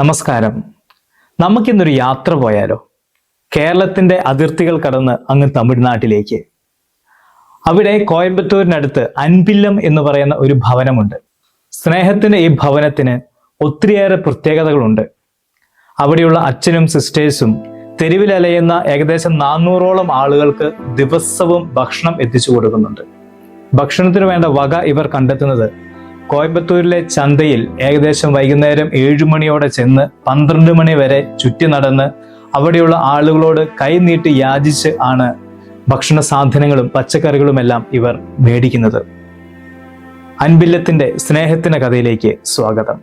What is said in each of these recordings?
നമസ്കാരം. നമുക്കിന്നൊരു യാത്ര പോയാലോ? കേരളത്തിന്റെ അതിർത്തികൾ കടന്ന് അങ്ങ് തമിഴ്നാട്ടിലേക്ക്. അവിടെ കോയമ്പത്തൂരിനടുത്ത് അൻപില്ലം എന്ന് പറയുന്ന ഒരു ഭവനമുണ്ട്. സ്നേഹത്തിന്റെ ഈ ഭവനത്തിന് ഒത്തിരിയേറെ പ്രത്യേകതകളുണ്ട്. അവിടെയുള്ള അച്ഛനും സിസ്റ്റേഴ്സും തെരുവിലലയുന്ന ഏകദേശം നാനൂറോളം ആളുകൾക്ക് ദിവസവും ഭക്ഷണം എത്തിച്ചു കൊടുക്കുന്നുണ്ട്. ഭക്ഷണത്തിന് വേണ്ട വക ഇവർ കണ്ടെത്തുന്നത് കോയമ്പത്തൂരിലെ ചന്തയിൽ ഏകദേശം വൈകുന്നേരം ഏഴു മണിയോടെ ചെന്ന് പന്ത്രണ്ട് മണി വരെ ചുറ്റി നടന്ന് അവിടെയുള്ള ആളുകളോട് കൈനീട്ടി യാചിച്ച് ആണ് ഭക്ഷണ സാധനങ്ങളും പച്ചക്കറികളുമെല്ലാം ഇവർ മേടിക്കുന്നത്. അൻപില്ലത്തിന്റെ സ്നേഹത്തിന്റെ കഥയിലേക്ക് സ്വാഗതം.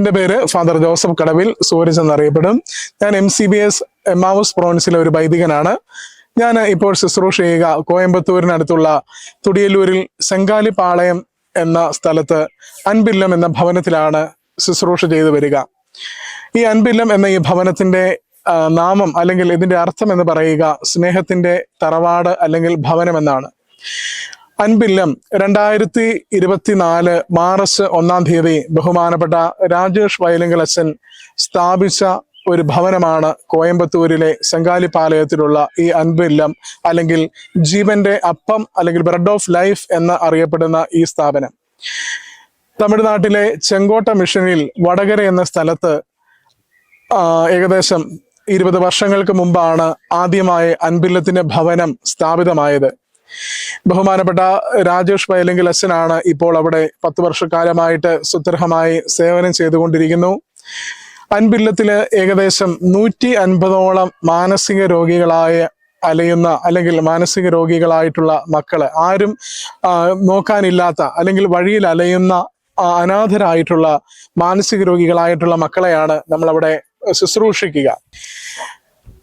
എന്റെ പേര് ഫാദർ ജോസഫ് കടവിൽ സൂരജ് എന്നറിയപ്പെടും. ഞാൻ M C B S Emmaus പ്രോൺസിലെ ഒരു വൈദികനാണ്. ഞാൻ ഇപ്പോൾ ശുശ്രൂഷ ചെയ്യുക കോയമ്പത്തൂരിനടുത്തുള്ള തുടിയല്ലൂരിൽ സെങ്കാലിപ്പാളയം എന്ന സ്ഥലത്ത് അൻപില്ലം എന്ന ഭവനത്തിലാണ് ശുശ്രൂഷ ചെയ്തു വരിക. ഈ അൻപില്ലം എന്ന ഈ ഭവനത്തിന്റെ നാമം അല്ലെങ്കിൽ ഇതിന്റെ അർത്ഥം എന്ന് പറയുക സ്നേഹത്തിന്റെ തറവാട് അല്ലെങ്കിൽ ഭവനം എന്നാണ്. അൻപില്ലം രണ്ടായിരത്തി ഇരുപത്തിനാല് മാർച്ച് ഒന്നാം തീയതി ബഹുമാനപ്പെട്ട രാജേഷ് വയലിംഗൽ അച്ഛൻ സ്ഥാപിച്ച ഒരു ഭവനമാണ് കോയമ്പത്തൂരിലെ സെങ്കാലിപ്പാലയത്തിലുള്ള ഈ അൻപില്ലം അല്ലെങ്കിൽ ജീവന്റെ അപ്പം അല്ലെങ്കിൽ ബ്രെഡ് ഓഫ് ലൈഫ് എന്ന് അറിയപ്പെടുന്ന ഈ സ്ഥാപനം. തമിഴ്നാട്ടിലെ ചെങ്കോട്ട മിഷനിൽ വടകര എന്ന സ്ഥലത്ത് ഏകദേശം ഇരുപത് വർഷങ്ങൾക്ക് മുമ്പാണ് ആദ്യമായി അൻപില്ലത്തിന്റെ ഭവനം സ്ഥാപിതമായത്. ബഹുമാനപ്പെട്ട രാജേഷ് പയലിംഗിൽ അച്ഛനാണ് ഇപ്പോൾ അവിടെ പത്ത് വർഷക്കാലമായിട്ട് സുദൃഢമായി സേവനം ചെയ്തുകൊണ്ടിരിക്കുന്നു. അൻപില്ലത്തിൽ ഏകദേശം നൂറ്റി അൻപതോളം മാനസിക രോഗികളായ അലയുന്ന അല്ലെങ്കിൽ മാനസിക രോഗികളായിട്ടുള്ള മക്കൾ ആരും നോക്കാനില്ലാത്ത അല്ലെങ്കിൽ വഴിയിൽ അലയുന്ന അനാഥരായിട്ടുള്ള മാനസിക രോഗികളായിട്ടുള്ള മക്കളെയാണ് നമ്മളവിടെ ശുശ്രൂഷിക്കുക.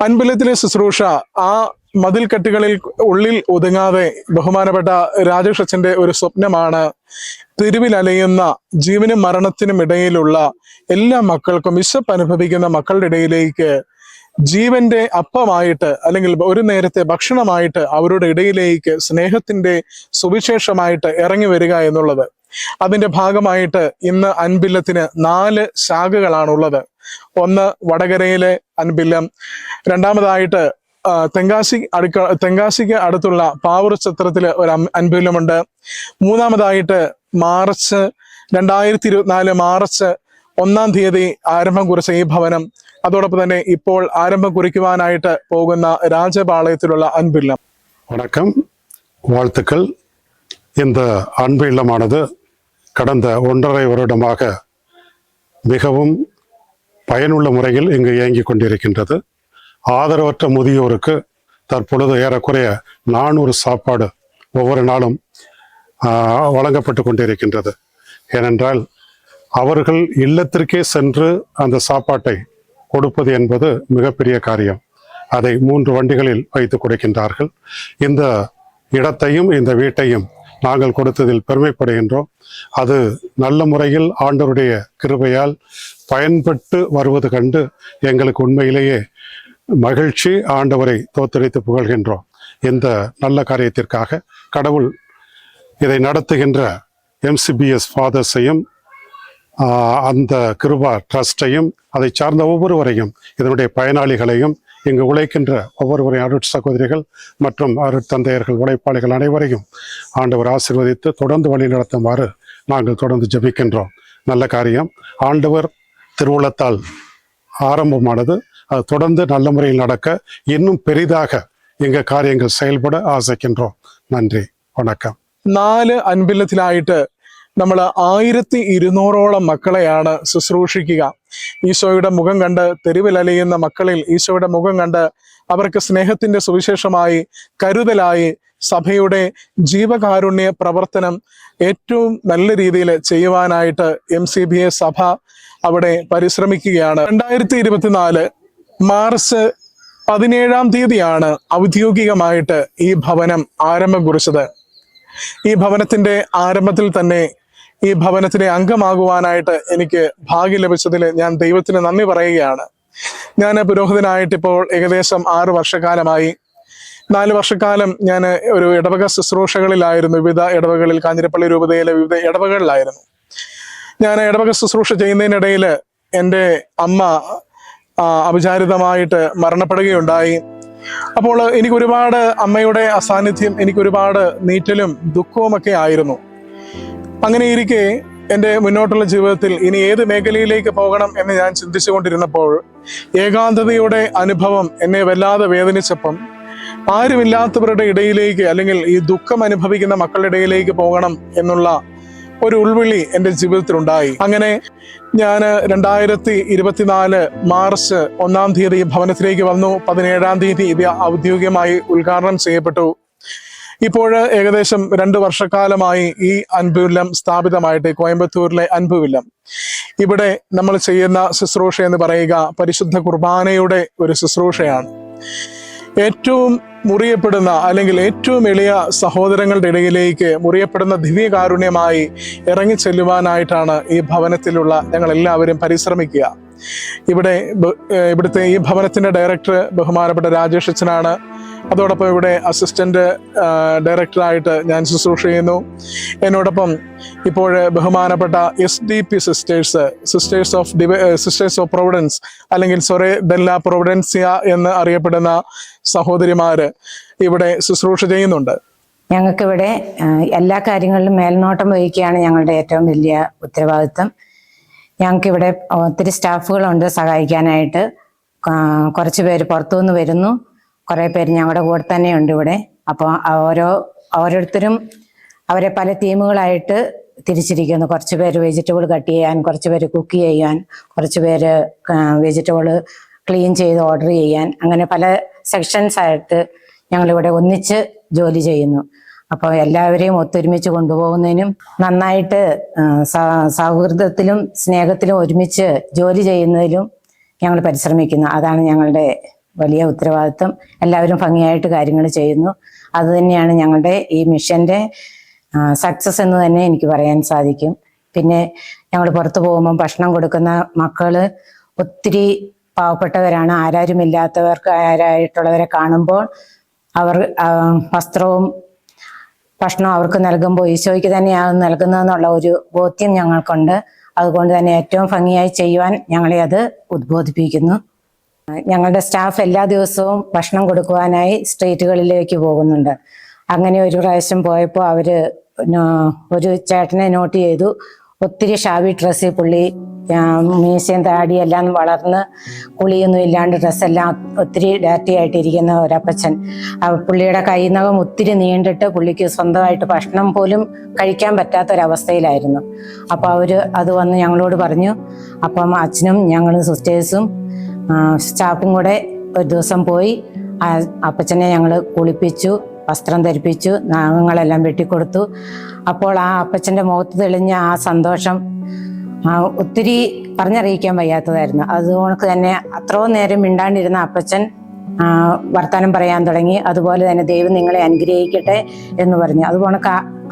അൻപില്ലത്തിലെ ശുശ്രൂഷ ആ മതിൽക്കെട്ടുകളിൽ ഉള്ളിൽ ഒതുങ്ങാതെ ബഹുമാനപ്പെട്ട രാജേഷ് അച്ഛന്റെ ഒരു സ്വപ്നമാണ് തെരുവിലലയുന്ന ജീവനും മരണത്തിനും ഇടയിലുള്ള എല്ലാ മക്കൾക്കും വിശപ്പ് അനുഭവിക്കുന്ന മക്കളുടെ ഇടയിലേക്ക് ജീവന്റെ അപ്പമായിട്ട് അല്ലെങ്കിൽ ഒരു നേരത്തെ ഭക്ഷണമായിട്ട് അവരുടെ ഇടയിലേക്ക് സ്നേഹത്തിന്റെ സുവിശേഷമായിട്ട് ഇറങ്ങി വരിക എന്നുള്ളത്. അതിന്റെ ഭാഗമായിട്ട് ഇന്ന് അൻപില്ലത്തിന് നാല് ശാഖകളാണുള്ളത്. ഒന്ന് വടകരയിലെ അൻപില്ലം രണ്ടാമതായിട്ട് തെങ്കാശി അടുക്ക തെങ്കാശിക്ക് അടുത്തുള്ള പാവൂർ ചത്രത്തില് ഒരു അം- അൻപില്ലമുണ്ട് മൂന്നാമതായിട്ട് മാർച്ച് രണ്ടായിരത്തി ഇരുപത്തിനാല് മാർച്ച് ഒന്നാം തീയതി ആരംഭം കുറിച്ച ഈ ഭവനം അതോടൊപ്പം തന്നെ ഇപ്പോൾ ആരംഭം കുറിക്കുവാനായിട്ട് പോകുന്ന രാജപാളയത്തിലുള്ള അൻപില്ലം வணக்கம் வாழ்த்துக்கள் இந்த அன்பு இல்லமானது கடந்த ஒன்றரை வருடமாக மிகவும் பயனுள்ள முறையில் இங்கு இயங்கிக் கொண்டிருக்கின்றது ஆதரவற்ற முதியோருக்கு தற்பொழுது ஏறக்குறைய நானூறு சாப்பாடு ஒவ்வொரு நாளும் வழங்கப்பட்டு கொண்டிருக்கின்றது. ஏனென்றால் அவர்கள் இல்லத்திற்கே சென்று அந்த சாப்பாட்டை கொடுப்பது என்பது மிகப்பெரிய காரியம். அதை மூன்று வண்டிகளில் வைத்து கொடுக்கின்றார்கள். இந்த இடத்தையும் இந்த வீட்டையும் நாங்கள் கொடுத்ததில் பெருமைப்படுகின்றோம். அது நல்ல முறையில் ஆண்டவருடைய கிருபையால் பயன்பட்டு வருவது கண்டு எங்களுக்கு உண்மையிலேயே மகிழ்ச்சி ஆண்டவரை தோத்தரித்து புகழ்கின்றோம். இந்த நல்ல காரியத்திற்காக கடவுள் இதை நடத்துகின்ற எம்சிபிஎஸ் ஃபாதர்ஸையும் அந்த கிருபா ட்ரஸ்டையும் அதை சார்ந்த ஒவ்வொருவரையும் இதனுடைய பயனாளிகளையும் இங்கு உழைக்கின்ற ஒவ்வொருவரையும் அருட் சகோதரிகள் மற்றும் அருட்தந்தையர்கள் உழைப்பாளிகள் அனைவரையும் ஆண்டவர் ஆசிர்வதித்து தொடர்ந்து வழி நடத்துமாறு நாங்கள் தொடர்ந்து ஜெபிக்கின்றோம். நல்ல காரியம். ஆண்டவர் திருவுளத்தால் ஆரம்பமானது. அது தொடர்ந்து நல்ல முறையில் நடக்க இன்னும் பெரிதாக எங்க காரியங்கள் செயல்பட ஆசைக்கின்றோம் நன்றி வணக்கம் നാല് അൻപില്ലത്തിലായിട്ട് നമ്മൾ ആയിരത്തി ഇരുന്നൂറോളം മക്കളെയാണ് ശുശ്രൂഷിക്കുക ഈശോയുടെ മുഖം കണ്ട് തെരുവിലലയുന്ന മക്കളിൽ ഈശോയുടെ മുഖം കണ്ട് അവർക്ക് സ്നേഹത്തിന്റെ സുവിശേഷമായി കരുതലായി സഭയുടെ ജീവകാരുണ്യ പ്രവർത്തനം ഏറ്റവും നല്ല രീതിയിൽ ചെയ്യുവാനായിട്ട് എം സി ബി എ സഭ അവിടെ പരിശ്രമിക്കുകയാണ് രണ്ടായിരത്തി ഇരുപത്തിനാല് മാർച്ച് പതിനേഴാം തീയതിയാണ് ഔദ്യോഗികമായിട്ട് ഈ ഭവനം ആരംഭം കുറിച്ചത് ഈ ഭവനത്തിന്റെ ആരംഭത്തിൽ തന്നെ ഈ ഭവനത്തിലെ അംഗമാകുവാനായിട്ട് എനിക്ക് ഭാഗ്യം ലഭിച്ചതിൽ ഞാൻ ദൈവത്തിന് നന്ദി പറയുകയാണ്. ഞാൻ പുരോഹിതനായിട്ട് ഇപ്പോൾ ഏകദേശം ആറു വർഷക്കാലമായി. നാല് വർഷക്കാലം ഞാൻ ഒരു ഇടവക ശുശ്രൂഷകളിലായിരുന്നു. വിവിധ ഇടവകളിൽ കാഞ്ഞിരപ്പള്ളി രൂപതയിലെ വിവിധ ഇടവകളിലായിരുന്നു. ഞാൻ ഇടവക ശുശ്രൂഷ ചെയ്യുന്നതിനിടയിൽ എന്റെ അമ്മ ആ, അവിചാരിതമായിട്ട് മരണപ്പെടുകയുണ്ടായി. അപ്പോൾ എനിക്ക് ഒരുപാട് അമ്മയുടെ അസാന്നിധ്യം എനിക്ക് ഒരുപാട് നീറ്റലും ദുഃഖവും ഒക്കെ ആയിരുന്നു. അങ്ങനെ ഇരിക്കെ എന്റെ മുന്നോട്ടുള്ള ജീവിതത്തിൽ ഇനി ഏത് മേഖലയിലേക്ക് പോകണം എന്ന് ഞാൻ ചിന്തിച്ചുകൊണ്ടിരുന്നപ്പോൾ ഏകാന്തതയുടെ അനുഭവം എന്നെ വല്ലാതെ വേദനിച്ചപ്പം ആരുമില്ലാത്തവരുടെ ഇടയിലേക്ക് അല്ലെങ്കിൽ ഈ ദുഃഖം അനുഭവിക്കുന്ന മക്കളുടെ ഇടയിലേക്ക് പോകണം എന്നുള്ള ഒരു ഉൾവിളി എന്റെ ജീവിതത്തിൽ ഉണ്ടായി അങ്ങനെ ഞാൻ രണ്ടായിരത്തി ഇരുപത്തിനാല് മാർച്ച് ഒന്നാം തീയതി ഭവനത്തിലേക്ക് വന്നു. പതിനേഴാം തീയതി ഇത് ഔദ്യോഗികമായി ഉദ്ഘാടനം ചെയ്യപ്പെട്ടു. ഇപ്പോൾ ഏകദേശം രണ്ട് വർഷക്കാലമായി ഈ അൻപുവില്ലം സ്ഥാപിതമായിട്ട് കോയമ്പത്തൂരിലെ അൻപുവില്ലം. ഇവിടെ നമ്മൾ ചെയ്യുന്ന ശുശ്രൂഷ എന്ന് പറയുക പരിശുദ്ധ കുർബാനയുടെ ഒരു ശുശ്രൂഷയാണ്. ഏറ്റവും മുറിയപ്പെടുന്ന അല്ലെങ്കിൽ ഏറ്റവും എളിയ സഹോദരങ്ങളുടെ ഇടയിലേക്ക് മുറിയപ്പെടുന്ന ദിവ്യകാരുണ്യമായി ഇറങ്ങി ചെല്ലുവാനായിട്ടാണ് ഈ ഭവനത്തിലുള്ള ഞങ്ങൾ എല്ലാവരും പരിശ്രമിക്കുക. ഇവിടെ ഇവിടുത്തെ ഈ ഭവനത്തിന്റെ ഡയറക്ടർ ബഹുമാനപ്പെട്ട രാജേഷ് അച്ഛനാണ്. അതോടൊപ്പം ഇവിടെ അസിസ്റ്റന്റ് ഡയറക്ടറായിട്ട് ഞാൻ ശുശ്രൂഷ ചെയ്യുന്നു. എന്നോടൊപ്പം ഇപ്പോൾ ബഹുമാനപ്പെട്ട S D P sisters sisters of sisters of providence അല്ലെങ്കിൽ സൊറേ ഡെല്ല പ്രൊവിഡൻസിയ എന്ന് അറിയപ്പെടുന്ന സഹോദരിമാര് ഇവിടെ ശുശ്രൂഷ ചെയ്യുന്നുണ്ട്. ഞങ്ങൾക്കിവിടെ എല്ലാ കാര്യങ്ങളിലും മേൽനോട്ടം വഹിക്കുകയാണ് ഞങ്ങളുടെ ഏറ്റവും വലിയ ഉത്തരവാദിത്വം. ഞങ്ങൾക്കിവിടെ ഒത്തിരി സ്റ്റാഫുകളുണ്ട് സഹായിക്കാനായിട്ട്. കുറച്ച് പേര് പുറത്തുനിന്ന് വരുന്നു. കുറേ പേര് ഞങ്ങളുടെ കൂടെ തന്നെയുണ്ട് ഇവിടെ. അപ്പോൾ ഓരോ ഓരോരുത്തരും അവരെ പല ടീമുകളായിട്ട് തിരിച്ചിരിക്കുന്നു. കുറച്ച് പേര് വെജിറ്റബിൾ കട്ട് ചെയ്യാൻ കുറച്ച് പേര് കുക്ക് ചെയ്യാൻ കുറച്ച് പേര് വെജിറ്റബിൾ ക്ലീൻ ചെയ്ത് ഓർഡർ ചെയ്യാൻ അങ്ങനെ പല സെക്ഷൻസ് ആയിട്ട് ഞങ്ങളിവിടെ ഒന്നിച്ച് ജോലി ചെയ്യുന്നു. അപ്പോൾ എല്ലാവരെയും ഒത്തൊരുമിച്ച് കൊണ്ടുപോകുന്നതിനും നന്നായിട്ട് സൗഹൃദത്തിലും സ്നേഹത്തിലും ഒരുമിച്ച് ജോലി ചെയ്യുന്നതിലും ഞങ്ങൾ പരിശ്രമിക്കുന്നു. അതാണ് ഞങ്ങളുടെ വലിയ ഉത്തരവാദിത്വം. എല്ലാവരും ഭംഗിയായിട്ട് കാര്യങ്ങൾ ചെയ്യുന്നു. അത് തന്നെയാണ് ഞങ്ങളുടെ ഈ മിഷന്റെ സക്സസ് എന്ന് തന്നെ എനിക്ക് പറയാൻ സാധിക്കും. പിന്നെ ഞങ്ങൾ പുറത്തു പോകുമ്പോൾ ഭക്ഷണം കൊടുക്കുന്ന മക്കൾ ഒത്തിരി പാവപ്പെട്ടവരാണ്. ആരാരുമില്ലാത്തവർക്ക് ആരായിട്ടുള്ളവരെ കാണുമ്പോൾ അവർ വസ്ത്രവും ഭക്ഷണം അവർക്ക് നൽകുമ്പോൾ ഈശോയ്ക്ക് തന്നെയാണ് നൽകുന്നതെന്നുള്ള ഒരു ബോധ്യം ഞങ്ങൾക്കുണ്ട്. അതുകൊണ്ട് തന്നെ ഏറ്റവും ഭംഗിയായി ചെയ്യുവാൻ ഞങ്ങളെ അത് ഉദ്ബോധിപ്പിക്കുന്നു. ഞങ്ങളുടെ സ്റ്റാഫ് എല്ലാ ദിവസവും ഭക്ഷണം കൊടുക്കുവാനായി സ്ട്രീറ്റുകളിലേക്ക് പോകുന്നുണ്ട്. അങ്ങനെ ഒരു പ്രാവശ്യം പോയപ്പോൾ അവർ ഒരു ചേട്ടനെ നോട്ട് ചെയ്തു. ഒത്തിരി ഷാവി ഡ്രസ്സിൽ പുള്ളി മീശയും താടിയെല്ലാം വളർന്ന് കുളിയൊന്നും ഇല്ലാണ്ട് ഡ്രസ്സെല്ലാം ഒത്തിരി ഡാറ്റി ആയിട്ടിരിക്കുന്ന ഒരപ്പച്ചൻ പുള്ളിയുടെ കൈനകം ഒത്തിരി നീണ്ടിട്ട് പുള്ളിക്ക് സ്വന്തമായിട്ട് ഭക്ഷണം പോലും കഴിക്കാൻ പറ്റാത്ത ഒരവസ്ഥയിലായിരുന്നു അപ്പോൾ അവർ അത് വന്ന് ഞങ്ങളോട് പറഞ്ഞു അപ്പം അച്ഛനും ഞങ്ങളും സിസ്റ്റേഴ്സും സ്റ്റാഫും കൂടെ ഒരു ദിവസം പോയി അപ്പച്ചനെ ഞങ്ങൾ കുളിപ്പിച്ചു വസ്ത്രം ധരിപ്പിച്ചു നാഗങ്ങളെല്ലാം വെട്ടിക്കൊടുത്തു. അപ്പോൾ ആ അപ്പച്ചന്റെ മുഖത്ത് തെളിഞ്ഞ ആ സന്തോഷം ഒത്തിരി പറഞ്ഞറിയിക്കാൻ വയ്യാത്തതായിരുന്നു. അതുകൊണ്ട് തന്നെ അത്രയും നേരം മിണ്ടാണ്ടിരുന്ന അപ്പച്ചൻ വർത്തമാനം പറയാൻ തുടങ്ങി. അതുപോലെ തന്നെ ദൈവം നിങ്ങളെ അനുഗ്രഹിക്കട്ടെ എന്ന് പറഞ്ഞു. അതുപോലെ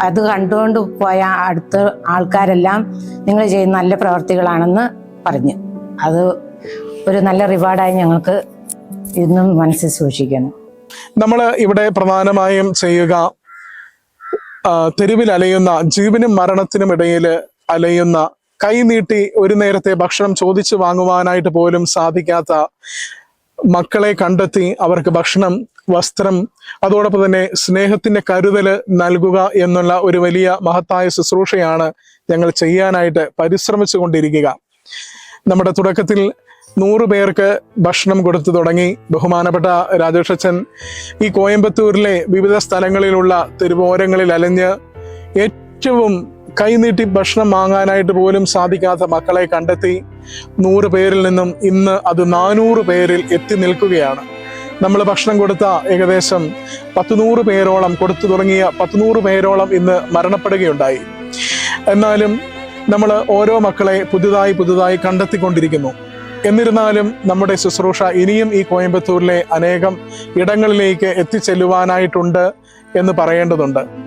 അത് കണ്ടുകൊണ്ട് പോയ അടുത്ത ആൾക്കാരെല്ലാം നിങ്ങൾ ചെയ്യുന്ന നല്ല പ്രവർത്തികളാണെന്ന് പറഞ്ഞു. അത് ഒരു നല്ല റിവാർഡായി ഞങ്ങൾക്ക് ഇന്നും മനസ്സിൽ സൂക്ഷിക്കുന്നു. നമ്മൾ ഇവിടെ പ്രധാനമായും ചെയ്യുക തെരുവിൽ അലയുന്ന ജീവനും മരണത്തിനും ഇടയിൽ അലയുന്ന കൈനീട്ടി ഒരു നേരത്തെ ഭക്ഷണം ചോദിച്ചു വാങ്ങുവാനായിട്ട് പോലും സാധിക്കാത്ത മക്കളെ കണ്ടെത്തി അവർക്ക് ഭക്ഷണം വസ്ത്രം അതോടൊപ്പം തന്നെ സ്നേഹത്തിന്റെ കരുതൽ നൽകുക എന്നുള്ള ഒരു വലിയ മഹത്തായ ശുശ്രൂഷയാണ് ഞങ്ങൾ ചെയ്യാനായിട്ട് പരിശ്രമിച്ചു കൊണ്ടിരിക്കുക നമ്മുടെ തുടക്കത്തിൽ നൂറ് പേർക്ക് ഭക്ഷണം കൊടുത്തു തുടങ്ങി. ബഹുമാനപ്പെട്ട രാജേഷച്ചൻ ഈ കോയമ്പത്തൂരിലെ വിവിധ സ്ഥലങ്ങളിലുള്ള തെരുവോരങ്ങളിൽ അലഞ്ഞ് ഏറ്റവും കൈനീട്ടി ഭക്ഷണം വാങ്ങാനായിട്ട് പോലും സാധിക്കാത്ത മക്കളെ കണ്ടെത്തി നൂറ് പേരിൽ നിന്നും ഇന്ന് അത് നാനൂറ് പേരിൽ എത്തി നിൽക്കുകയാണ്. നമ്മൾ ഭക്ഷണം കൊടുത്ത ഏകദേശം പത്തുനൂറ് പേരോളം കൊടുത്തു തുടങ്ങിയ പത്തുനൂറ് പേരോളം ഇന്ന് മരണപ്പെടുകയുണ്ടായി. എന്നാലും നമ്മൾ ഓരോ മക്കളെ പുതുതായി പുതുതായി കണ്ടെത്തിക്കൊണ്ടിരിക്കുന്നു. എന്നിരുന്നാലും നമ്മുടെ ശുശ്രൂഷ ഇനിയും ഈ കോയമ്പത്തൂരിലെ അനേകം ഇടങ്ങളിലേക്ക് എത്തിച്ചെല്ലുവാനായിട്ടുണ്ട് എന്ന് പറയേണ്ടതുണ്ട്.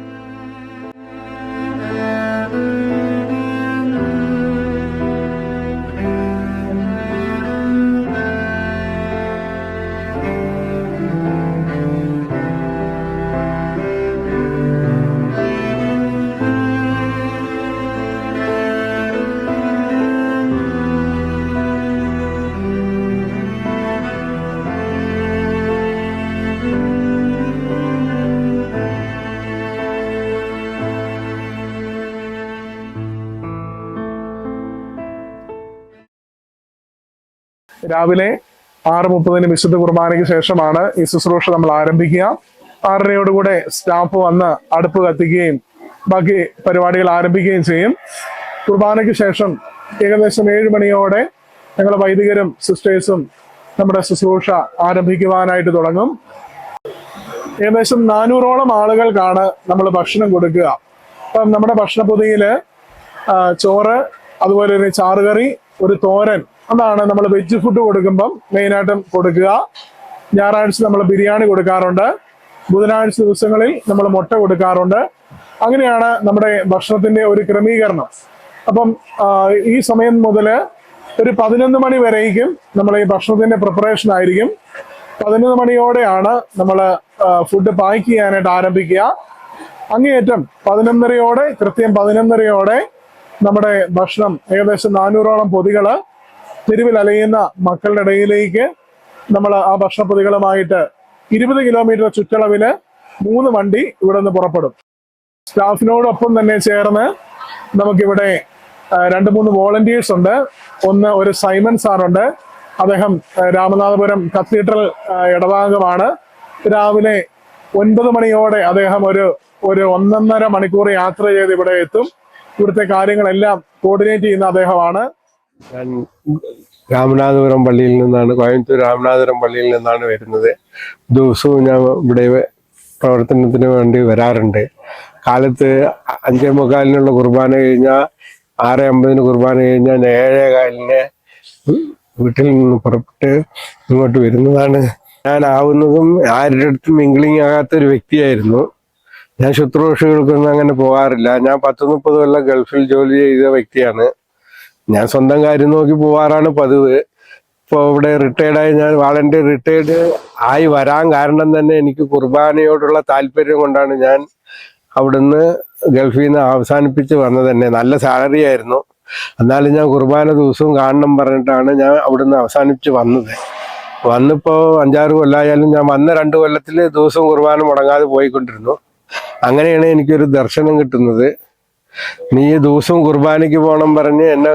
രാവിലെ ആറ് മുപ്പതിന് വിശുദ്ധ കുർബാനയ്ക്ക് ശേഷമാണ് ഈ ശുശ്രൂഷ നമ്മൾ ആരംഭിക്കുക. ആറരയോടുകൂടെ സ്റ്റാഫ് വന്ന് അടുപ്പ് കത്തിക്കുകയും ബാക്കി പരിപാടികൾ ആരംഭിക്കുകയും ചെയ്യും. കുർബാനയ്ക്ക് ശേഷം ഏകദേശം ഏഴ് മണിയോടെ ഞങ്ങൾ വൈദികരും സിസ്റ്റേഴ്സും നമ്മുടെ ശുശ്രൂഷ ആരംഭിക്കുവാനായിട്ട് തുടങ്ങും. ഏകദേശം നാനൂറോളം ആളുകൾക്കാണ് നമ്മൾ ഭക്ഷണം കൊടുക്കുക. അപ്പം നമ്മുടെ ഭക്ഷണ ആ, ചോറ് അതുപോലെ തന്നെ ചാറുകറി ഒരു തോരൻ അതാണ് നമ്മൾ വെജ് ഫുഡ് കൊടുക്കുമ്പം മെയിനായിട്ടും കൊടുക്കുക. ഞായറാഴ്ച നമ്മൾ ബിരിയാണി കൊടുക്കാറുണ്ട്. ബുധനാഴ്ച ദിവസങ്ങളിൽ നമ്മൾ മുട്ട കൊടുക്കാറുണ്ട്. അങ്ങനെയാണ് നമ്മുടെ ഭക്ഷണത്തിന്റെ ഒരു ക്രമീകരണം. അപ്പം ഈ സമയം മുതൽ ഒരു പതിനൊന്ന് മണി വരേക്കും നമ്മൾ ഈ ഭക്ഷണത്തിന്റെ പ്രിപ്പറേഷൻ ആയിരിക്കും. പതിനൊന്ന് മണിയോടെയാണ് നമ്മൾ ഫുഡ് പാക്ക് ചെയ്യാനായിട്ട് ആരംഭിക്കുക. അങ്ങേയറ്റം പതിനൊന്നരയോടെ കൃത്യം പതിനൊന്നരയോടെ നമ്മുടെ ഭക്ഷണം ഏകദേശം നാനൂറോളം പൊതികൾ തെരുവിൽ അലയുന്ന മക്കളുടെ ഇടയിലേക്ക് നമ്മൾ ആ ഭക്ഷണ പൊതികളുമായിട്ട് ഇരുപത് കിലോമീറ്റർ ചുറ്റളവിൽ മൂന്ന് വണ്ടി ഇവിടെ നിന്ന് പുറപ്പെടും. സ്റ്റാഫിനോടൊപ്പം തന്നെ ചേർന്ന് നമുക്കിവിടെ രണ്ട് മൂന്ന് വോളണ്ടിയേഴ്സ് ഉണ്ട്. ഒന്ന് ഒരു സൈമൺ സാറുണ്ട്. അദ്ദേഹം രാമനാഥപുരം കത്തീഡ്രൽ ഇടവാംഗമാണ് രാവിലെ ഒൻപത് മണിയോടെ അദ്ദേഹം ഒരു ഒരു ഒന്നൊന്നര മണിക്കൂർ യാത്ര ചെയ്ത് ഇവിടെ എത്തും. ഇവിടുത്തെ കാര്യങ്ങളെല്ലാം കോർഡിനേറ്റ് ചെയ്യുന്ന അദ്ദേഹമാണ്. ഞാൻ രാമനാഥപുരം പള്ളിയിൽ നിന്നാണ് കോയമ്പത്തൂർ രാമനാഥപുരം പള്ളിയിൽ നിന്നാണ് വരുന്നത്. ദിവസവും ഞാൻ ഇവിടെ പ്രവർത്തനത്തിന് വേണ്ടി വരാറുണ്ട്. കാലത്ത് അഞ്ചേ മുക്കാലിനുള്ള കുർബാന കഴിഞ്ഞാൽ ആറ് അമ്പതിന് കുർബാന കഴിഞ്ഞാൽ ഏഴേ കാലിന് വീട്ടിൽ നിന്ന് പുറപ്പെട്ട് ഇങ്ങോട്ട് വരുന്നതാണ്. ഞാൻ ആവുന്നതും ആരുടെ അടുത്തും മിങ്കിളിങ് ആകാത്ത ഒരു വ്യക്തിയായിരുന്നു. ഞാൻ ശുശ്രൂഷകൾക്കൊന്നും അങ്ങനെ പോകാറില്ല. ഞാൻ പത്ത് മുപ്പത് കൊല്ലം ഗൾഫിൽ ജോലി ചെയ്ത വ്യക്തിയാണ്. ഞാൻ സ്വന്തം കാര്യം നോക്കി പോവാറാണ് പതിവ്. ഇപ്പോൾ ഇവിടെ റിട്ടയർഡായി ഞാൻ വാളണ്ടിയർ റിട്ടയർഡ് ആയി വരാൻ കാരണം തന്നെ എനിക്ക് കുർബാനയോടുള്ള താല്പര്യം കൊണ്ടാണ് ഞാൻ അവിടുന്ന് ഗൾഫിൽ നിന്ന് അവസാനിപ്പിച്ച് വന്നത് തന്നെ. നല്ല സാലറി ആയിരുന്നു. എന്നാലും ഞാൻ കുർബാന ദിവസവും കാണണം പറഞ്ഞിട്ടാണ് ഞാൻ അവിടുന്ന് അവസാനിപ്പിച്ച് വന്നത്. വന്നിപ്പോൾ അഞ്ചാറ് കൊല്ലമായാലും ഞാൻ വന്ന രണ്ട് കൊല്ലത്തിൽ ദിവസവും കുർബാന മുടങ്ങാതെ പോയിക്കൊണ്ടിരുന്നു. അങ്ങനെയാണ് എനിക്കൊരു ദർശനം കിട്ടുന്നത്. നീ ദിവസവും കുർബാനയ്ക്ക് പോകണം പറഞ്ഞ് എന്നെ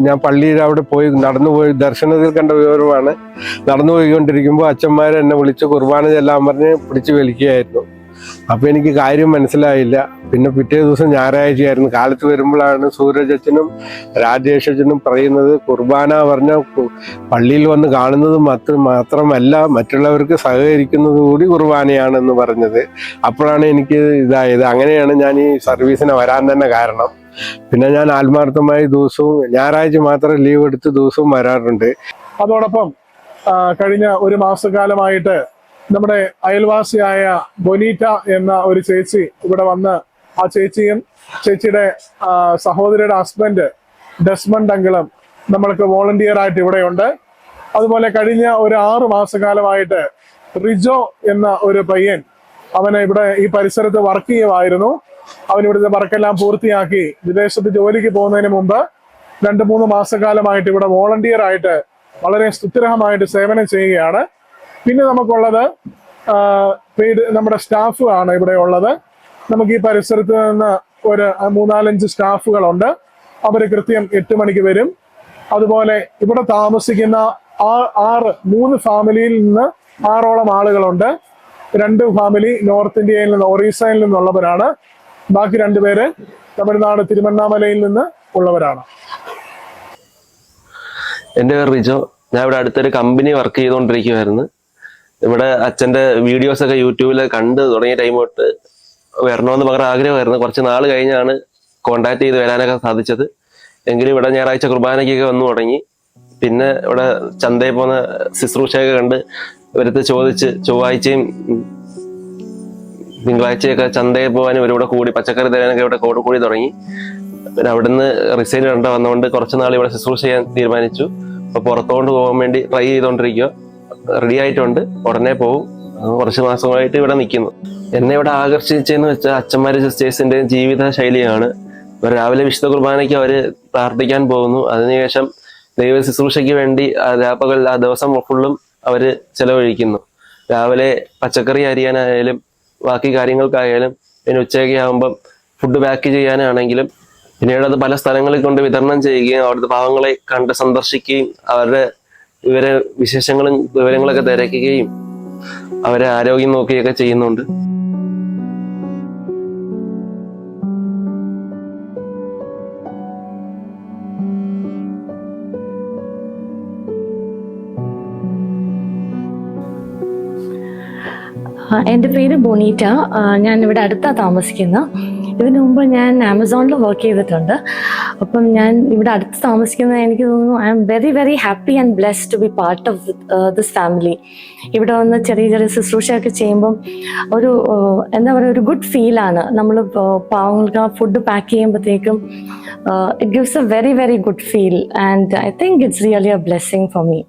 ഞാൻ പള്ളിയിൽ അവിടെ പോയി നടന്നു പോയി ദർശനത്തിൽ കണ്ട വിവരമാണ്. നടന്നു പോയിക്കൊണ്ടിരിക്കുമ്പോൾ അച്ഛന്മാർ എന്നെ വിളിച്ച് കുർബാന ചെല്ലാൻ പറഞ്ഞ് പിടിച്ചു വലിക്കുകയായിരുന്നു. അപ്പൊ എനിക്ക് കാര്യം മനസ്സിലായില്ല. പിന്നെ പിറ്റേ ദിവസം ഞായറാഴ്ചയായിരുന്നു കാലത്ത് വരുമ്പോഴാണ് സൂരജ് അച്ഛനും രാജേഷ് അച്ഛനും പറയുന്നത് കുർബാന പറഞ്ഞ പള്ളിയിൽ വന്ന് കാണുന്നത് മാത്രം മാത്രമല്ല മറ്റുള്ളവർക്ക് സഹകരിക്കുന്നത് കൂടി കുർബാനയാണെന്ന് പറഞ്ഞത്. അപ്പോഴാണ് എനിക്ക് ഇതായത്. അങ്ങനെയാണ് ഞാൻ ഈ സർവീസിന് വരാൻ തന്നെ കാരണം. പിന്നെ ഞാൻ ആത്മാർത്ഥമായി ദിവസവും ഞായറാഴ്ച മാത്രം ലീവ് എടുത്ത് ദിവസവും വരാറുണ്ട്. അതോടൊപ്പം കഴിഞ്ഞ ഒരു മാസക്കാലമായിട്ട് നമ്മുടെ അയൽവാസിയായ ബൊനീറ്റ എന്ന ഒരു ചേച്ചി ഇവിടെ വന്ന് ആ ചേച്ചിയും ചേച്ചിയുടെ സഹോദരിയുടെ ഹസ്ബൻഡ് ഡെസ്മണ്ട് അങ്കിളും നമ്മൾക്ക് വോളണ്ടിയർ ആയിട്ട് ഇവിടെയുണ്ട്. അതുപോലെ കഴിഞ്ഞ ഒരു ആറ് മാസക്കാലമായിട്ട് റിജോ എന്ന ഒരു പയ്യൻ അവന് ഇവിടെ ഈ പരിസരത്ത് വർക്ക് ചെയ്യുമായിരുന്നു അവൻ ഇവിടുത്തെ വർക്കെല്ലാം പൂർത്തിയാക്കി വിദേശത്ത് ജോലിക്ക് പോകുന്നതിന് മുമ്പ് രണ്ട് മൂന്ന് മാസക്കാലമായിട്ട് ഇവിടെ വോളണ്ടിയർ ആയിട്ട് വളരെ സ്തുത്രഹമായിട്ട് സേവനം ചെയ്യുകയാണ്. പിന്നെ നമുക്കുള്ളത് പെയ്ഡ് നമ്മുടെ സ്റ്റാഫ് ആണ് ഇവിടെ ഉള്ളത്. നമുക്ക് ഈ പരിസരത്ത് നിന്ന് ഒരു മൂന്നാലഞ്ച് സ്റ്റാഫുകളുണ്ട്. അവർ കൃത്യം എട്ട് മണിക്ക് വരും. അതുപോലെ ഇവിടെ താമസിക്കുന്ന ആ- ആറ് മൂന്ന് ഫാമിലിയിൽ നിന്ന് ആറോളം ആളുകളുണ്ട്. രണ്ട് ഫാമിലി നോർത്ത് ഇന്ത്യയിൽ നിന്ന് ഒറീസയിൽ നിന്നുള്ളവരാണ്. ബാക്കി രണ്ടുപേര് തമിഴ്നാട് തിരുവണ്ണാമലയിൽ നിന്ന് ഉള്ളവരാണ്. എന്റെ പേര് റിജോ. ഞാൻ ഇവിടെ അടുത്തൊരു കമ്പനി വർക്ക് ചെയ്തുകൊണ്ടിരിക്കുവായിരുന്നു. ഇവിടെ അച്ഛന്റെ വീഡിയോസ് ഒക്കെ യൂട്യൂബിൽ കണ്ട് തുടങ്ങിയ ടൈം തൊട്ട് വരണമെന്ന് ഭയങ്കര ആഗ്രഹമായിരുന്നു. കുറച്ച് നാൾ കഴിഞ്ഞാണ് കോണ്ടാക്ട് ചെയ്ത് വരാനൊക്കെ സാധിച്ചത്. എങ്കിലും ഇവിടെ ഞായറാഴ്ച കുർബാനയ്ക്കൊക്കെ വന്നു തുടങ്ങി. പിന്നെ ഇവിടെ ചന്തയിൽ പോകുന്ന ശുശ്രൂഷയൊക്കെ കണ്ട് ഇവരത്ത് ചോദിച്ച് ചൊവ്വാഴ്ചയും തിങ്കളാഴ്ചയൊക്കെ ചന്തയിൽ പോകാനും ഇവരിവിടെ കൂടി പച്ചക്കറി തരാനൊക്കെ ഇവിടെ കോട് കൂടി തുടങ്ങി. പിന്നെ അവിടുന്ന് റിസൈൻ കണ്ട വന്നുകൊണ്ട് കുറച്ച് നാൾ ഇവിടെ ശുശ്രൂഷ ചെയ്യാൻ തീരുമാനിച്ചു. അപ്പൊ പുറത്തോണ്ട് പോകാൻ വേണ്ടി ട്രൈ ചെയ്തോണ്ടിരിക്കുക റെഡി ആയിട്ടുണ്ട് ഉടനെ പോകും കുറച്ച് മാസങ്ങളായിട്ട് ഇവിടെ നിൽക്കുന്നു. എന്നെ ഇവിടെ ആകർഷിച്ചെന്ന് വെച്ചാൽ അച്ഛന്മാര് സിസ്റ്റേഴ്സിന്റെ ജീവിത ശൈലിയാണ് രാവിലെ വിശുദ്ധ കുർബാനയ്ക്ക് അവർ പ്രാർത്ഥിക്കാൻ പോകുന്നു. അതിനുശേഷം ദൈവ ശുശ്രൂഷയ്ക്ക് വേണ്ടി രാപ്പകൽ ആ ദിവസം ഫുള്ളും അവർ ചെലവഴിക്കുന്നു. രാവിലെ പച്ചക്കറി അരിയാനായാലും ബാക്കി കാര്യങ്ങൾക്കായാലും പിന്നെ ഉച്ചയൊക്കെ ആകുമ്പം ഫുഡ് പാക്ക് ചെയ്യാനാണെങ്കിലും പിന്നീട് അത് പല സ്ഥലങ്ങളിൽ കൊണ്ട് വിതരണം ചെയ്യുകയും അവരുടെ പാവങ്ങളെ കണ്ട് സന്ദർശിക്കുകയും അവരുടെ ഇവരെ വിശേഷങ്ങളും വിവരങ്ങളൊക്കെ തിരക്കുകയും അവരെ ആരോഗ്യം നോക്കുകയൊക്കെ ചെയ്യുന്നുണ്ട്. എന്റെ പേര് ബൊണീറ്റ. ഞാൻ ഇവിടെ അടുത്താണ് താമസിക്കുന്നത്. ഇതിനു മുമ്പ് ഞാൻ ആമസോണിൽ വർക്ക് ചെയ്തിട്ടുണ്ട്. അപ്പം ഞാൻ ഇവിടെ താമസിക്കുന്നത് എനിക്ക് തോന്നുന്നു. I am very very happy and blessed to be part of this family ഇവിടെ വന്ന് ചെറിയ ചെറിയ ശുശ്രൂഷയൊക്കെ ചെയ്യുമ്പം ഒരു എന്താ പറയുക ഒരു ഗുഡ് ഫീലാണ് നമ്മൾ പാവങ്ങൾക്ക് ആ ഫുഡ് പാക്ക് ചെയ്യുമ്പോഴത്തേക്കും it gives a very very good feel and I think it's really a blessing for me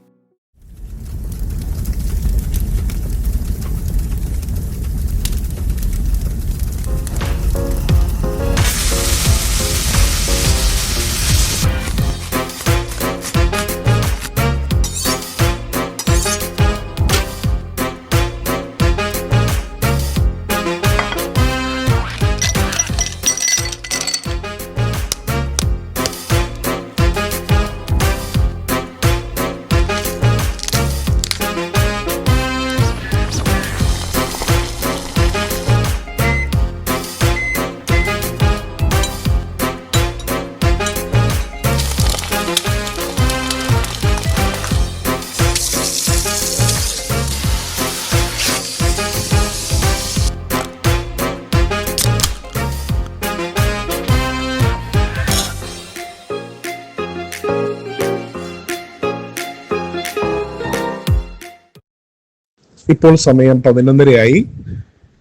ഇപ്പോൾ സമയം പതിനൊന്നരയായി.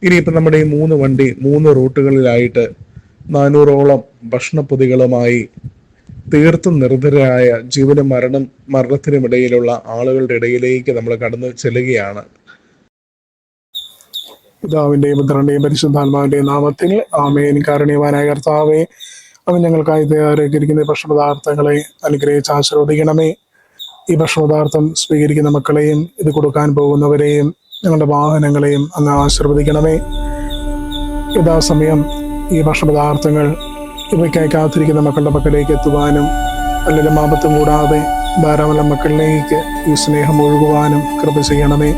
ഇനിയിപ്പോൾ നമ്മുടെ ഈ മൂന്ന് വണ്ടി മൂന്ന് റൂട്ടുകളിലായിട്ട് നാനൂറോളം ഭക്ഷണപ്പൊതികളുമായി തീർത്തും നിർദ്ധരായ ജീവനും മരണം മരണത്തിനുമിടയിലുള്ള ആളുകളുടെ ഇടയിലേക്ക് നമ്മൾ കടന്നു ചെല്ലുകയാണ്. പിതാവിന്റെയും പുത്രന്റെയും പരിശുദ്ധാത്മാവിന്റെയും നാമത്തിൽ ആമേൻ. കാരണീയവാനായ കർത്താവേ അവൻ ഞങ്ങൾക്കായി തയ്യാറാക്കിയിരിക്കുന്ന ഭക്ഷണപദാർത്ഥങ്ങളെ അനുഗ്രഹിച്ച് ആശ്രവദിക്കണമേ ഈ ഭക്ഷണപദാർത്ഥം സ്വീകരിക്കുന്ന മക്കളെയും ഇത് കൊടുക്കാൻ പോകുന്നവരെയും ഞങ്ങളുടെ വാഹനങ്ങളെയും അങ്ങ് ആശീർവദിക്കണമേ. യഥാസമയം ഈ ഭക്ഷണപദാർത്ഥങ്ങൾ ഇവയ്ക്കായി കാത്തിരിക്കുന്ന മക്കളുടെ പക്കലേക്ക് എത്തുവാനും അല്ലെങ്കിൽ മാപത്തും കൂടാതെ ധാരാളം മക്കളിലേക്ക് ഈ സ്നേഹം ഒഴുകുവാനും കൃപ ചെയ്യണമേ.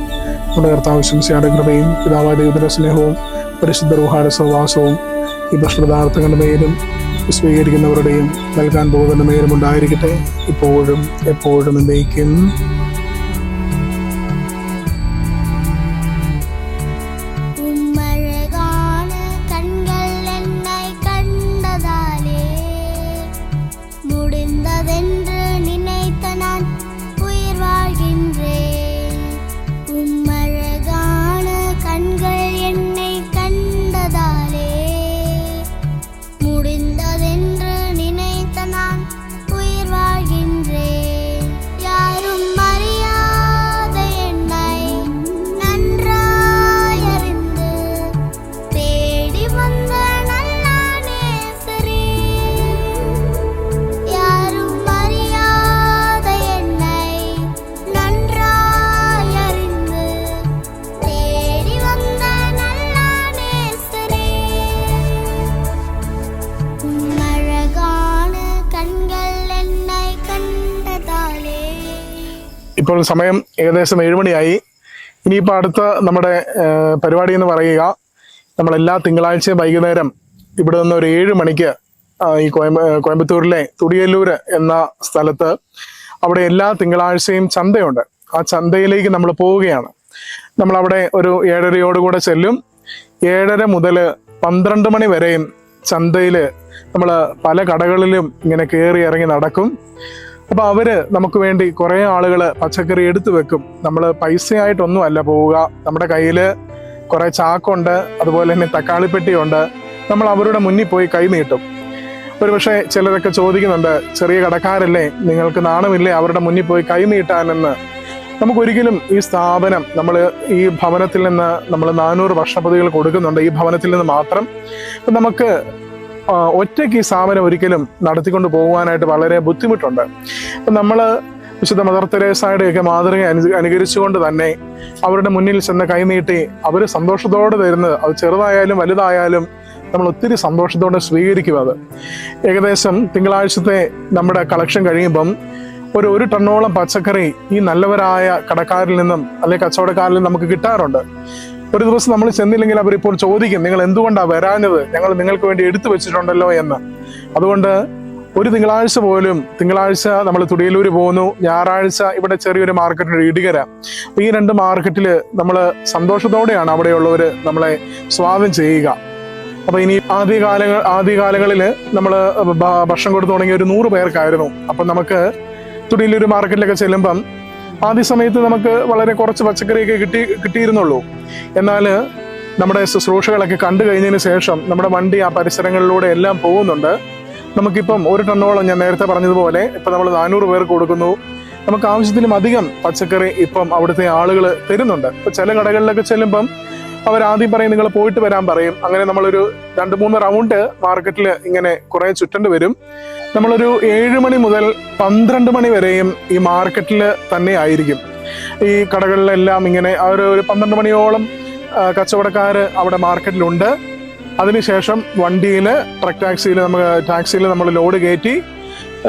നമ്മുടെ കർത്താവ് ശംസയുടെ കൃപയും പിതാവായ സ്നേഹവും പരിശുദ്ധ റുഹായുടെ സഹവാസവും ഈ ഭക്ഷണപദാർത്ഥങ്ങളുടെ മേലും സ്വീകരിക്കുന്നവരുടെയും നൽകാൻ പോകുന്ന മേലും ഉണ്ടായിരിക്കട്ടെ. ഇപ്പോഴും എപ്പോഴും എന്നേക്കും. സമയം ഏകദേശം ഏഴുമണിയായി. ഇനിയിപ്പോൾ അടുത്ത നമ്മുടെ പരിപാടി എന്ന് പറയുക നമ്മളെല്ലാ തിങ്കളാഴ്ചയും വൈകുന്നേരം ഇവിടെ നിന്ന് ഒരു ഏഴ് മണിക്ക് ഈ കോയമ്പ കോയമ്പത്തൂരിലെ തുടിയല്ലൂർ എന്ന സ്ഥലത്ത് അവിടെ എല്ലാ തിങ്കളാഴ്ചയും ചന്തയുണ്ട്. ആ ചന്തയിലേക്ക് നമ്മൾ പോവുകയാണ്. നമ്മൾ അവിടെ ഒരു ഏഴരയോടുകൂടെ ചെല്ലും. ഏഴര മുതൽ പന്ത്രണ്ട് മണി വരെയും ചന്തയിൽ നമ്മൾ പല കടകളിലും ഇങ്ങനെ കയറി ഇറങ്ങി നടക്കും. അപ്പൊ അവർ നമുക്ക് വേണ്ടി കുറെ ആളുകൾ പച്ചക്കറി എടുത്തു വെക്കും. നമ്മൾ പൈസയായിട്ടൊന്നും അല്ല പോവുക. നമ്മുടെ കയ്യിൽ കുറെ ചാക്കുണ്ട് അതുപോലെ തന്നെ തക്കാളിപ്പെട്ടിയുണ്ട്. നമ്മൾ അവരുടെ മുന്നിൽ പോയി കൈ നീട്ടും. ഒരുപക്ഷെ ചിലരൊക്കെ ചോദിക്കുന്നുണ്ട് ചെറിയ കടക്കാരല്ലേ നിങ്ങൾക്ക് നാണമില്ലേ അവരുടെ മുന്നിൽ പോയി കൈ നീട്ടാനെന്ന്? നമുക്കൊരിക്കലും ഈ സ്ഥാപനം നമ്മൾ ഈ ഭവനത്തിൽ നിന്ന് നമ്മൾ നാനൂറ് പദ്ധതികൾ കൊടുക്കുന്നുണ്ട് ഈ ഭവനത്തിൽ നിന്ന് മാത്രം. നമുക്ക് ഒറ്റയ്ക്ക് ഈ സ്ഥാപനം ഒരിക്കലും നടത്തിക്കൊണ്ട് പോകുവാനായിട്ട് വളരെ ബുദ്ധിമുട്ടുണ്ട്. അപ്പം നമ്മൾ വിശുദ്ധ മദർ തെരേസായുടെയൊക്കെ മാതൃക അനു അനുകരിച്ചുകൊണ്ട് തന്നെ അവരുടെ മുന്നിൽ ചെന്ന് കൈനീട്ടി അവർ സന്തോഷത്തോടെ തരുന്നത് അത് ചെറുതായാലും വലുതായാലും നമ്മൾ ഒത്തിരി സന്തോഷത്തോടെ സ്വീകരിക്കും അത്. ഏകദേശം തിങ്കളാഴ്ചത്തെ നമ്മുടെ കളക്ഷൻ കഴിയുമ്പം ഒരു ഒരു ടണ്ണോളം പച്ചക്കറി ഈ നല്ലവരായ കടക്കാരിൽ നിന്നും അല്ലെങ്കിൽ കച്ചവടക്കാരിൽ നിന്നും നമുക്ക് കിട്ടാറുണ്ട്. ഒരു ദിവസം നമ്മൾ ചെന്നില്ലെങ്കിൽ അവർ ഇപ്പോൾ ചോദിക്കും നിങ്ങൾ എന്തുകൊണ്ടാണ് വരാഞ്ഞത്? ഞങ്ങൾ നിങ്ങൾക്ക് വേണ്ടി എടുത്തു വെച്ചിട്ടുണ്ടല്ലോ എന്ന്. അതുകൊണ്ട് ഒരു തിങ്കളാഴ്ച പോലും തിങ്കളാഴ്ച നമ്മൾ തുടിയലൂർ പോകുന്നു ഞായറാഴ്ച ഇവിടെ ചെറിയൊരു മാർക്കറ്റിൽ ഇടുകര. അപ്പൊ ഈ രണ്ട് മാർക്കറ്റിൽ നമ്മൾ സന്തോഷത്തോടെയാണ് അവിടെയുള്ളവർ നമ്മളെ സ്വാഗതം ചെയ്യുക. അപ്പൊ ഇനി ആദ്യകാലങ്ങൾ ആദ്യകാലങ്ങളിൽ നമ്മൾ ഭക്ഷണം കൊടുത്തു തുടങ്ങിയ ഒരു നൂറ് പേർക്കായിരുന്നു. അപ്പൊ നമുക്ക് തുടിയിലൊരു മാർക്കറ്റിലൊക്കെ ചെല്ലുമ്പം ആദ്യ സമയത്ത് നമുക്ക് വളരെ കുറച്ച് പച്ചക്കറിയൊക്കെ കിട്ടി കിട്ടിയിരുന്നുള്ളൂ. എന്നാൽ നമ്മുടെ ശുശ്രൂഷകളൊക്കെ കണ്ടു കഴിഞ്ഞതിന് ശേഷം നമ്മുടെ വണ്ടി ആ പരിസരങ്ങളിലൂടെ എല്ലാം പോകുന്നുണ്ട്. നമുക്കിപ്പം ഒരു ടണ്ണോളം ഞാൻ നേരത്തെ പറഞ്ഞതുപോലെ ഇപ്പം നമ്മൾ നാനൂറ് പേർക്ക് കൊടുക്കുന്നു. നമുക്ക് ആവശ്യത്തിലും അധികം പച്ചക്കറി ഇപ്പം അവിടുത്തെ ആളുകൾ തരുന്നുണ്ട്. ഇപ്പം ചില കടകളിലൊക്കെ ചെല്ലുമ്പം അവർ ആദ്യം പറയും നിങ്ങൾ പോയിട്ട് വരാൻ പറയും. അങ്ങനെ നമ്മളൊരു രണ്ട് മൂന്ന് റൗണ്ട് മാർക്കറ്റിൽ ഇങ്ങനെ കുറെ ചുറ്റേണ്ടി വരും. നമ്മളൊരു ഏഴ് മണി മുതൽ പന്ത്രണ്ട് മണി വരെയും ഈ മാർക്കറ്റിൽ തന്നെ ആയിരിക്കും. ഈ കടകളിലെല്ലാം ഇങ്ങനെ ഒരു ഒരു പന്ത്രണ്ട് മണിയോളം കച്ചവടക്കാർ അവിടെ മാർക്കറ്റിലുണ്ട്. അതിനുശേഷം വണ്ടിയിൽ ട്രക്ക് ടാക്സിയിൽ നമ്മൾ ടാക്സിയിൽ നമ്മൾ ലോഡ് കയറ്റി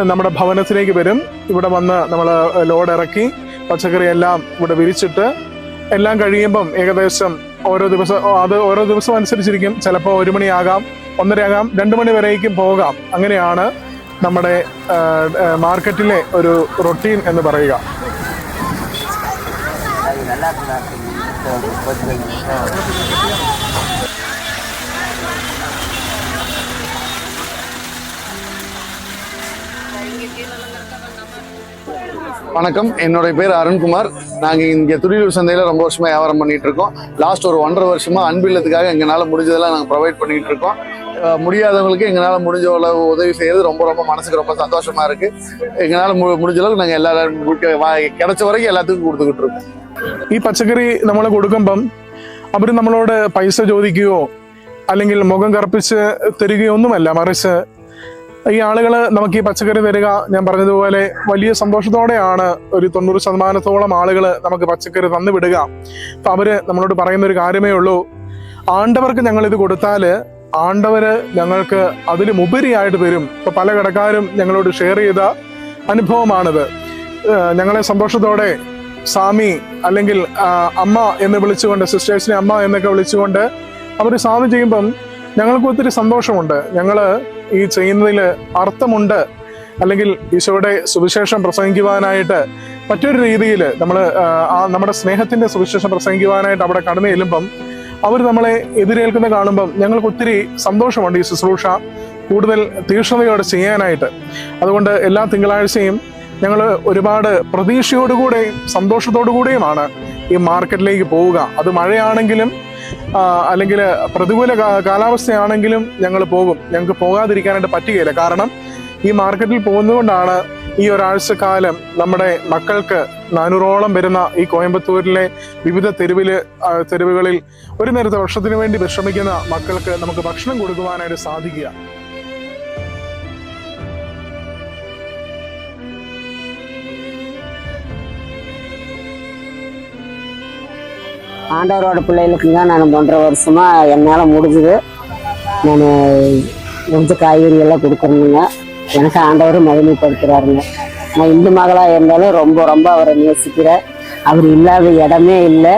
നമ്മുടെ ഭവനത്തിലേക്ക് വരും. ഇവിടെ വന്ന് നമ്മൾ ലോഡ് ഇറക്കി പച്ചക്കറി എല്ലാം ഇവിടെ വിരിച്ചിട്ട് എല്ലാം കഴിയുമ്പം ഏകദേശം ഓരോ ദിവസം അത് ഓരോ ദിവസം അനുസരിച്ചിരിക്കും. ചിലപ്പോൾ ഒരു മണിയാകാം ഒന്നരയാകാം രണ്ട് മണി വരേക്കും പോകാം. അങ്ങനെയാണ് നമ്മുടെ മാർക്കറ്റിലെ ഒരു റൊട്ടീൻ എന്ന് പറയുക. வணக்கம் என்னுடைய பேர் அருண்குமார் நாங்கள் இங்கே துடியூர் சந்தையில் ரொம்ப வருஷமா வியாபாரம் பண்ணிட்டு இருக்கோம் லாஸ்ட் ஒரு ஒன்றரை வருஷமா அன்பில்லத்துக்காக எங்களால் முடிஞ்சதெல்லாம் நாங்கள் ப்ரொவைட் பண்ணிட்டு இருக்கோம் அஹ் முடியாதவங்களுக்கு எங்களால் முடிஞ்ச அளவு உதவி செய்யறது ரொம்ப ரொம்ப மனசுக்கு ரொம்ப சந்தோஷமா இருக்கு எங்களால் மு- முடிஞ்ச அளவுக்கு நாங்கள் எல்லா கிடைச்ச வரைக்கும் எல்லாத்துக்கும் கொடுத்துக்கிட்டு இருக்கோம் ഈ പച്ചക്കറി നമ്മൾ കൊടുക്കുമ്പം അവർ നമ്മളോട് പൈസ ചോദിക്കുകയോ അല്ലെങ്കിൽ മുഖം കറുപ്പിച്ച് തരികയോ ഒന്നുമല്ല മറിച്ച് ഈ ആളുകൾ നമുക്ക് ഈ പച്ചക്കറി തരിക ഞാൻ പറഞ്ഞതുപോലെ വലിയ സന്തോഷത്തോടെയാണ് ഒരു തൊണ്ണൂറ് ശതമാനത്തോളം ആളുകൾ നമുക്ക് പച്ചക്കറി തന്നു വിടുക. അപ്പൊ അവർ നമ്മളോട് പറയുന്ന ഒരു കാര്യമേ ഉള്ളൂ. ആണ്ടവർക്ക് ഞങ്ങൾ ഇത് കൊടുത്താൽ ആണ്ടവര് ഞങ്ങൾക്ക് അതിലും ഉപരിയായിട്ട് തരും. ഇപ്പൊ പല കടക്കാരും ഞങ്ങളോട് ഷെയർ ചെയ്ത അനുഭവമാണിത്. ഞങ്ങളെ സന്തോഷത്തോടെ സ്വാമി അല്ലെങ്കിൽ അമ്മ എന്ന് വിളിച്ചുകൊണ്ട് സിസ്റ്റേഴ്സിനെ അമ്മ എന്നൊക്കെ വിളിച്ചുകൊണ്ട് അവർ സ്വാമി ചെയ്യുമ്പം ഞങ്ങൾക്ക് ഒത്തിരി സന്തോഷമുണ്ട്. ഞങ്ങൾ ഈ ചെയ്യുന്നതിൽ അർത്ഥമുണ്ട്. അല്ലെങ്കിൽ ഈശോയുടെ സുവിശേഷം പ്രസംഗിക്കുവാനായിട്ട് മറ്റൊരു രീതിയിൽ നമ്മൾ നമ്മുടെ സ്നേഹത്തിന്റെ സുവിശേഷം പ്രസംഗിക്കുവാനായിട്ട് അവിടെ കടന്നു ചെല്ലുമ്പം അവർ നമ്മളെ എതിരേൽക്കുന്ന കാണുമ്പം ഞങ്ങൾക്ക് ഒത്തിരി സന്തോഷമുണ്ട് ഈ ശുശ്രൂഷ കൂടുതൽ തീക്ഷ്ണതയോടെ ചെയ്യാനായിട്ട്. അതുകൊണ്ട് എല്ലാ തിങ്കളാഴ്ചയും ഞങ്ങൾ ഒരുപാട് പ്രതീക്ഷയോടുകൂടെയും സന്തോഷത്തോടുകൂടെയുമാണ് ഈ മാർക്കറ്റിലേക്ക് പോവുക. അത് മഴയാണെങ്കിലും ആ, അല്ലെങ്കിൽ പ്രതികൂല കാലാവസ്ഥയാണെങ്കിലും ഞങ്ങൾ പോകും. ഞങ്ങൾക്ക് പോകാതിരിക്കാനായിട്ട് പറ്റുകയില്ല. കാരണം ഈ മാർക്കറ്റിൽ പോകുന്നതുകൊണ്ടാണ് ഈ ഒരാഴ്ച കാലം നമ്മുടെ മക്കൾക്ക് നാനൂറോളം വരുന്ന ഈ കോയമ്പത്തൂരിലെ വിവിധ തെരുവിൽ തെരുവുകളിൽ ഒരു നേരത്തെ ഭക്ഷണത്തിന് വേണ്ടി വിശ്രമിക്കുന്ന മക്കൾക്ക് നമുക്ക് ഭക്ഷണം കൊടുക്കുവാനായിട്ട് സാധിക്കുക. ஆண்டவரோட பிள்ளைகளுக்குங்க நான் ஒன்றரை வருஷமாக என்னால் முடிஞ்சது. நான் முடிஞ்ச காய்கறி எல்லாம் கொடுக்குறேனுங்க. எனக்கு ஆண்டவர் மகிமைப்படுத்துகிறாருங்க நான் இந்து மகளாக இருந்தாலும் ரொம்ப ரொம்ப அவரை நேசிக்கிறேன். அவர் இல்லாத இடமே இல்லை.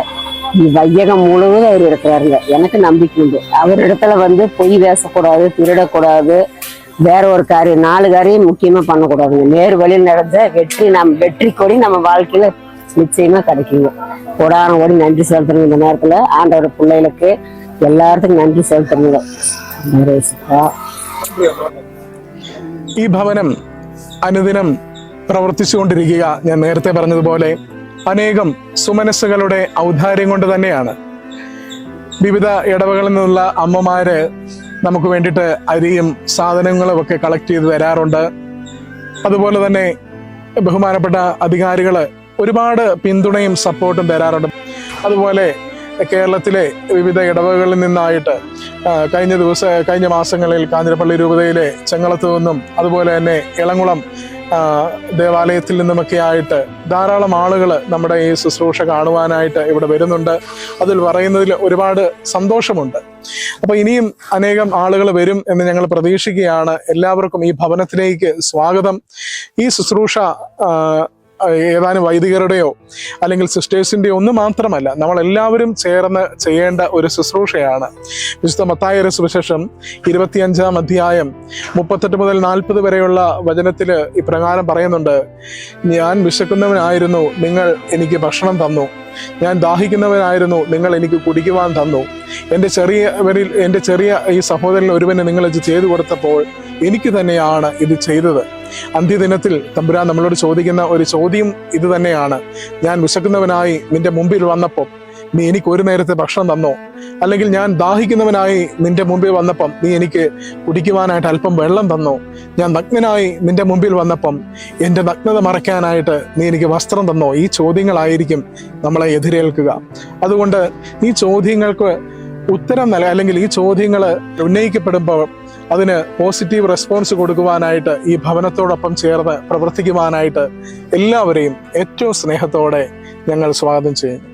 வையகம் முழுவதும் அவர் இருக்கிறாருங்க. எனக்கு நம்பிக்கை உண்டு. அவர் இடத்துல வந்து பொய் பேசக்கூடாது திருடக்கூடாது. வேற ஒரு காரியம் நாலு காரியம் முக்கியமாக பண்ணக்கூடாதுங்க. நேர் வழியில் நடந்த வெற்றி நம் வெற்றி கொடி நம்ம வாழ்க்கையில் நிச்சயமா கிடைக்குங்க கொடான ஓடி நன்றி செலுத்தணும் இந்த நேரத்துல ஆண்டவர் பிள்ளைகளுக்கு எல்லாத்துக்கும் നന്ദി സെലുത്തുന്നത് ഈ ഭവനം അനുദിനം പ്രവർത്തിച്ചുകൊണ്ടിരിക്കുക ഞാൻ നേരത്തെ പറഞ്ഞതുപോലെ അനേകം സുമനസ്സുകളുടെ ഔദാര്യം കൊണ്ട് തന്നെയാണ് വിവിധ ഇടവകളിൽ നിന്നുള്ള അമ്മമാര് നമുക്ക് വേണ്ടിയിട്ട് അരിയും സാധനങ്ങളും ഒക്കെ കളക്ട് ചെയ്ത് തരാറുണ്ട് അതുപോലെ തന്നെ ബഹുമാനപ്പെട്ട അധികാരികള് ഒരുപാട് പിന്തുണയും സപ്പോർട്ടും തരാറുണ്ട്. അതുപോലെ കേരളത്തിലെ വിവിധ ഇടവകളിൽ നിന്നായിട്ട് കഴിഞ്ഞ ദിവസ കഴിഞ്ഞ മാസങ്ങളിൽ കാഞ്ഞിരപ്പള്ളി രൂപതയിലെ ചെങ്ങളത്തു നിന്നും അതുപോലെ തന്നെ ഇളങ്കുളം ദേവാലയത്തിൽ നിന്നുമൊക്കെ ആയിട്ട് ധാരാളം ആളുകൾ നമ്മുടെ ഈ ശുശ്രൂഷ കാണുവാനായിട്ട് ഇവിടെ വരുന്നുണ്ട്. അതിൽ പറയുന്നതിൽ ഒരുപാട് സന്തോഷമുണ്ട്. അപ്പൊ ഇനിയും അനേകം ആളുകൾ വരും എന്ന് ഞങ്ങൾ പ്രതീക്ഷിക്കുകയാണ്. എല്ലാവർക്കും ഈ ഭവനത്തിലേക്ക് സ്വാഗതം. ഈ ശുശ്രൂഷ ഏതാനും വൈദികരുടെയോ അല്ലെങ്കിൽ സിസ്റ്റേഴ്സിന്റെയോ ഒന്നും മാത്രമല്ല നമ്മളെല്ലാവരും ചേർന്ന് ചെയ്യേണ്ട ഒരു ശുശ്രൂഷയാണ്. വിശുദ്ധ മത്തായ സുവിശേഷം ഇരുപത്തിയഞ്ചാം അധ്യായം മുപ്പത്തെട്ട് മുതൽ നാൽപ്പത് വരെയുള്ള വചനത്തിൽ ഇപ്രകാരം പറയുന്നുണ്ട് ഞാൻ വിശക്കുന്നവനായിരുന്നു നിങ്ങൾ എനിക്ക് ഭക്ഷണം തന്നു. ഞാൻ ദാഹിക്കുന്നവനായിരുന്നു നിങ്ങൾ എനിക്ക് കുടിക്കുവാൻ തന്നു. എന്റെ ചെറിയവരിൽ എന്റെ ചെറിയ ഈ സഹോദരൻ ഒരുവനെ നിങ്ങൾ ചെയ്തു കൊടുത്തപ്പോൾ എനിക്ക് തന്നെയാണ് ഇത് ചെയ്തത്. അന്ത്യദിനത്തിൽ തമ്പുരാൻ നമ്മളോട് ചോദിക്കുന്ന ഒരു ചോദ്യം ഇത് തന്നെയാണ്. ഞാൻ വിശക്കുന്നവനായി നിന്റെ മുമ്പിൽ വന്നപ്പോൾ നീ എനിക്ക് ഒരു നേരത്തെ ഭക്ഷണം തന്നോ? അല്ലെങ്കിൽ ഞാൻ ദാഹിക്കുന്നവനായി നിന്റെ മുമ്പിൽ വന്നപ്പം നീ എനിക്ക് കുടിക്കുവാനായിട്ട് അല്പം വെള്ളം തന്നോ? ഞാൻ നഗ്നനായി നിന്റെ മുമ്പിൽ വന്നപ്പം എന്റെ നഗ്നത മറയ്ക്കാനായിട്ട് നീ എനിക്ക് വസ്ത്രം തന്നോ? ഈ ചോദ്യങ്ങളായിരിക്കും നമ്മളെ എതിരേൽക്കുക. അതുകൊണ്ട് ഈ ചോദ്യങ്ങൾക്ക് ഉത്തരം നൽകുക അല്ലെങ്കിൽ ഈ ചോദ്യങ്ങൾ ഉന്നയിക്കപ്പെടുമ്പോൾ അതിന് പോസിറ്റീവ് റെസ്പോൺസ് കൊടുക്കുവാനായിട്ട് ഈ ഭവനത്തോടൊപ്പം ചേർന്ന് പ്രവർത്തിക്കുവാനായിട്ട് എല്ലാവരെയും ഏറ്റവും സ്നേഹത്തോടെ ഞങ്ങൾ സ്വാഗതം ചെയ്യുന്നു.